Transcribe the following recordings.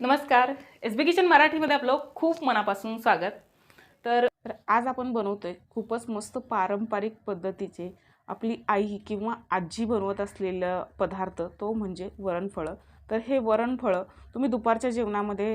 नमस्कार. एस बी किचन मराठीमध्ये आपलं खूप मनापासून स्वागत. तर आज आपण बनवतोय खूपच मस्त पारंपरिक पद्धतीचे आपली आई किंवा आजी बनवत असलेलं पदार्थ तो म्हणजे वरणफळं. तर हे वरणफळं तुम्ही दुपारच्या जेवणामध्ये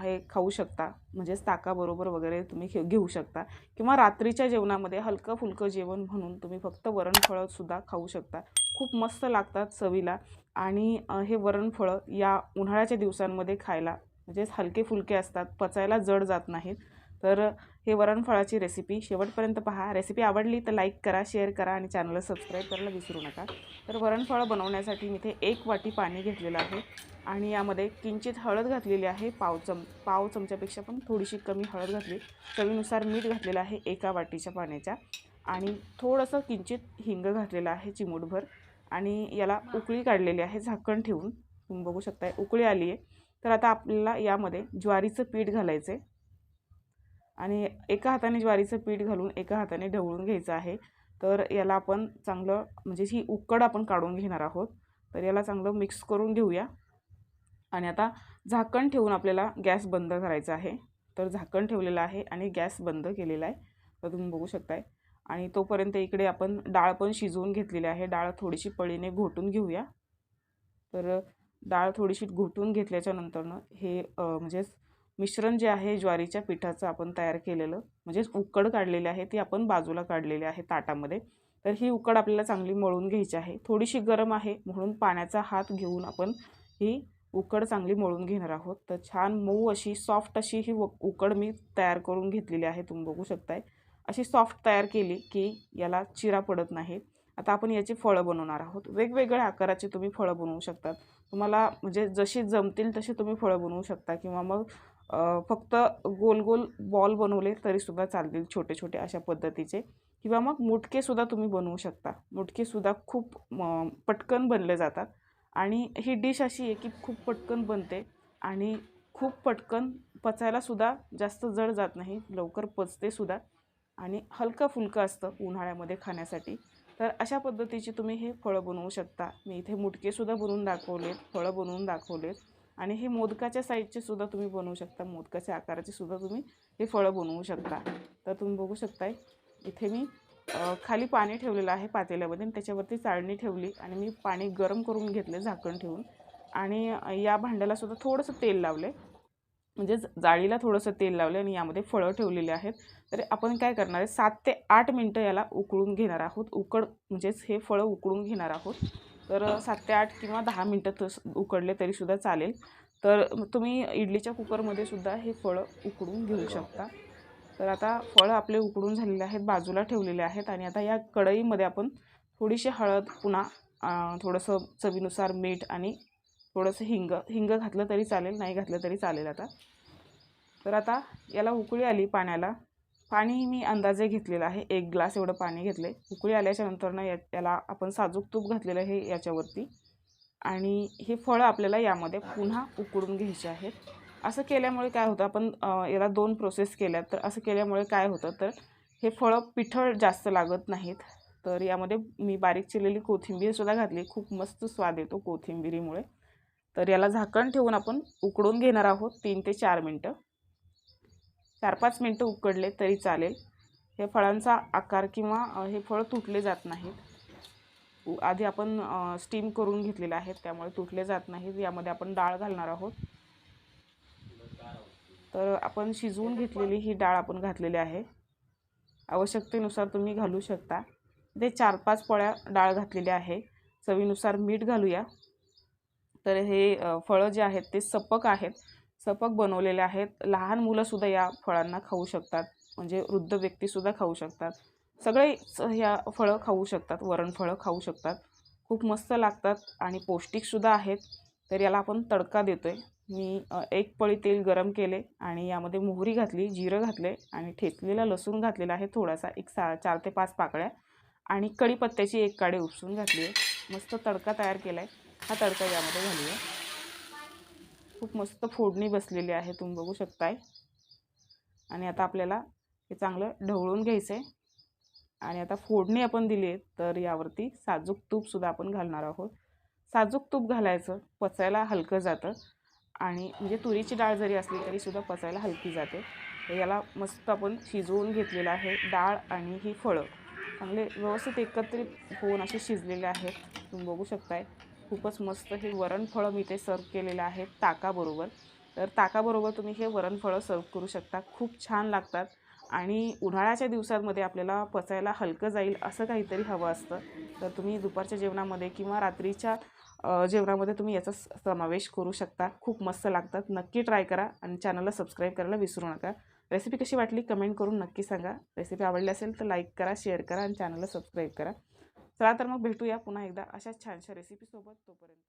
हे खाऊ शकता. म्हणजेच ताकाबरोबर वगैरे तुम्ही घे- घेऊ शकता. किंवा रात्रीच्या जेवणामध्ये हलकं फुलकं जेवण म्हणून तुम्ही फक्त वरणफळंसुद्धा खाऊ शकता. खूप मस्त लागतात चवीला. आणि हे वरणफळं या उन्हाळ्याच्या दिवसांमध्ये खायला म्हणजेच हलके फुलके असतात पचायला जड जात नाहीत. तर हे वरणफळाची रेसिपी शेवटपर्यंत पहा. रेसिपी आवडली तर लाईक करा शेअर करा आणि चॅनलला सबस्क्राईब करायला विसरू नका. तर वरणफळं बनवण्यासाठी मी इथे एक वाटी पाणी घेतलेलं आहे आणि यामध्ये किंचित हळद घातलेली आहे. पाव चम पाव चमच्यापेक्षा पण थोडीशी कमी हळद घातली. चवीनुसार मीठ घातलेलं आहे एका वाटीच्या पाण्याच्या आणि थोडंसं किंचित हिंग घातलेलं आहे चिमूटभर आणि याला उकळी काढलेली आहे झाकण ठेवून. तुम्ही बघू शकताय उकळी आली आहे तर आता आपल्याला यामध्ये ज्वारीचं पीठ घालायचं आहे आणि एका हाताने ज्वारीचं पीठ घालून एका हाताने ढवळून घ्यायचं आहे. तर याला आपण चांगलं म्हणजे ही उकड आपण काढून घेणार आहोत. तर याला चांगलं मिक्स करून घेऊया. आणि आता झाकण ठेवून आपल्याला गॅस बंद करायचा आहे. तर झाकण ठेवलेलं आहे आणि गॅस बंद केलेला आहे. तर तुम्ही बघू शकताय. आणि तोपर्यंत इकडे आपण डाळ पण शिजवून घेतलेली आहे. डाळ थोडीशी पळीने घोटून घेऊया. तर डाळ थोडीशी घोटून घेतल्याच्या नंतरनं हे म्हणजेच मिश्रण जे आहे ज्वारीच्या पिठाचं आपण तयार केलेलं म्हणजेच उकड काढलेली आहे ती आपण बाजूला काढलेली आहे ताटामध्ये. तर ही उकड आपल्याला चांगली मळून घ्यायची आहे. थोडीशी गरम आहे म्हणून पाण्याचा हात घेऊन आपण ही उकड चांगली मळून घेणार आहोत. तर छान मऊ अशी सॉफ्ट अशी ही उकड मी तयार करून घेतलेली आहे. तुम्ही बघू शकताय. अशी सॉफ्ट तयार केली की याला चिरा पडत नाही. आता आपण याची फळं बनवणार आहोत. वेगवेगळ्या आकाराची तुम्ही फळं बनवू शकतात. तुम्हाला म्हणजे जशी जमतील तशी तुम्ही फळं बनवू शकता किंवा मग फक्त गोल गोल बॉल बनवले तरीसुद्धा चालतील छोटे छोटे अशा पद्धतीचे. किंवा मग मुटकेसुद्धा तुम्ही बनवू शकता. मुटकेसुद्धा खूप पटकन बनले जातात. आणि ही डिश अशी आहे की खूप पटकन बनते आणि खूप पटकन पचायलासुद्धा जास्त जड जात नाही. लवकर पचतेसुद्धा आणि हलकं फुलकं असतं उन्हाळ्यामध्ये खाण्यासाठी. तर अशा पद्धतीची तुम्ही हे फळं बनवू शकता. मी इथे मुटकेसुद्धा बनवून दाखवलेत फळं बनवून दाखवलेत. आणि हे मोदकाच्या साईजचे सुद्धा तुम्ही बनवू शकता. मोदकाच्या आकाराचे सुद्धा तुम्ही हे फळं बनवू शकता. तर तुम्ही बघू शकताय इथे मी खाली पाणी ठेवलेलं आहे पातेल्यामध्ये आणि त्याच्यावरती चाळणी ठेवली आणि मी पाणी गरम करून घेतले झाकण ठेवून. आणि या भांड्यालासुद्धा थोडंसं तेल लावले. म्हणजे जाळीला थोडंसं तेल लावले आणि यामध्ये फळं ठेवलेली आहेत. तर आपण काय करणार आहे सात ते आठ मिनटं याला उकळून घेणार आहोत. उकड म्हणजेच हे फळं उकळून घेणार आहोत. तर सात ते आठ किंवा दहा मिनटं तस उकडले तरीसुद्धा चालेल. तर तुम्ही इडलीच्या कुकरमध्ये सुद्धा हे फळं उकडून घेऊ शकता. तर आता फळं आपले उकडून झालेले आहेत बाजूला ठेवलेले आहेत आणि आता या कढईमध्ये आपण थोडीशी हळद पुन्हा थोडंसं चवीनुसार मीठ आणि थोडंसं हिंग हिंग घातलं तरी चालेल नाही घातलं तरी चालेल आता. तर आता याला उकळी आली पाण्याला. पाणी मी अंदाजे घेतलेलं आहे. एक ग्लास एवढं पाणी घेतलं आहे उकळी आल्याच्यानंतरनं या याला आपण साजूक तूप घातलेलं आहे याच्यावरती. आणि हे फळं आपल्याला यामध्ये पुन्हा उकळून घ्यायचे आहेत. असं केल्यामुळे काय होतं आपण याला दोन प्रोसेस केल्या तर असं केल्यामुळे काय होतं तर हे फळं पिठळ जास्त लागत नाहीत. तर यामध्ये मी बारीक चिरलेली कोथिंबीरसुद्धा घातली. खूप मस्त स्वाद येतो कोथिंबीरीमुळे. तर याला झाकण ठेवून आपण उकडून घेणार आहोत तीन ते चार मिनटं. चार पाच मिनटं उकडले तरी चालेल. हे फळांचा आकार किंवा हे फळ तुटले जात नाहीत. आधी आपण स्टीम करून घेतलेले आहेत त्यामुळे तुटले जात नाहीत. यामध्ये आपण डाळ घालणार आहोत. तर आपण शिजवून घेतलेली ही डाळ आपण घातलेली आहे. आवश्यकतेनुसार तुम्ही घालू शकता. ते चार पाच पोळ्या डाळ घातलेली आहे. चवीनुसार मीठ घालूया. तर हे फळं जे आहेत ते सपक आहेत. सपक बनवलेले आहेत. लहान मुलंसुद्धा या फळांना खाऊ शकतात. म्हणजे वृद्ध व्यक्तीसुद्धा खाऊ शकतात. सगळे ह्या फळं खाऊ शकतात. वरणफळं खाऊ शकतात. खूप मस्त लागतात आणि पौष्टिकसुद्धा आहेत. तर याला आपण तडका देतो आहे मी एक पळी तेल गरम केले आणि यामध्ये मोहरी घातली जिरं घातले आणि ठेचलेला लसूण घातलेला आहे थोडासा एक सा चार ते पाच पाकळ्या. आणि कढीपत्त्याची एक काडी उपसून घातली आहे. मस्त तडका तयार केला आहे हा तडका यामध्ये घालूया. खूप मस्त फोडणी बसलेली आहे तुम्ही बघू शकताय. आणि आता आपल्याला हे चांगलं ढवळून घ्यायचं आहे आणि आता फोडणी आपण दिली आहे तर यावरती साजूक तूपसुद्धा आपण घालणार आहोत. साजूक तूप घालायचं पचायला हलकं जातं. आणि म्हणजे तुरीची डाळ जरी असली तरीसुद्धा पचायला हलकी जाते. तर याला मस्त आपण शिजवून घेतलेलं आहे डाळ आणि ही फळं. चांगले व्यवस्थित एकत्रित होऊन असे शिजलेले आहेत. तुम्ही बघू शकताय. खूपच मस्त हे वरणफळं मी ते सर्व केलेलं आहे ताकाबरोबर. तर ताकाबरोबर तुम्ही हे वरणफळं सर्व करू शकता. खूप छान लागतात. आणि उन्हाळ्याच्या दिवसांमध्ये आपल्याला पचायला हलकं जाईल असं काहीतरी हवं असतं. तर तुम्ही दुपारच्या जेवणामध्ये किंवा रात्रीच्या जेवणामध्ये तुम्ही याचा स- समावेश करू शकता. खूप मस्त लागतात. नक्की ट्राय करा आणि चॅनलला सबस्क्राईब करायला विसरू नका. रेसिपी कशी वाटली? कमेंट करून नक्की सांगा. रेसिपी आवडली असेल तर लाईक करा शेअर करा आणि चॅनलला सबस्क्राईब करा. चला तर मग भेटूया पुन्हा एकदा अशाच छानशा रेसिपीसोबत तोपर्यंत.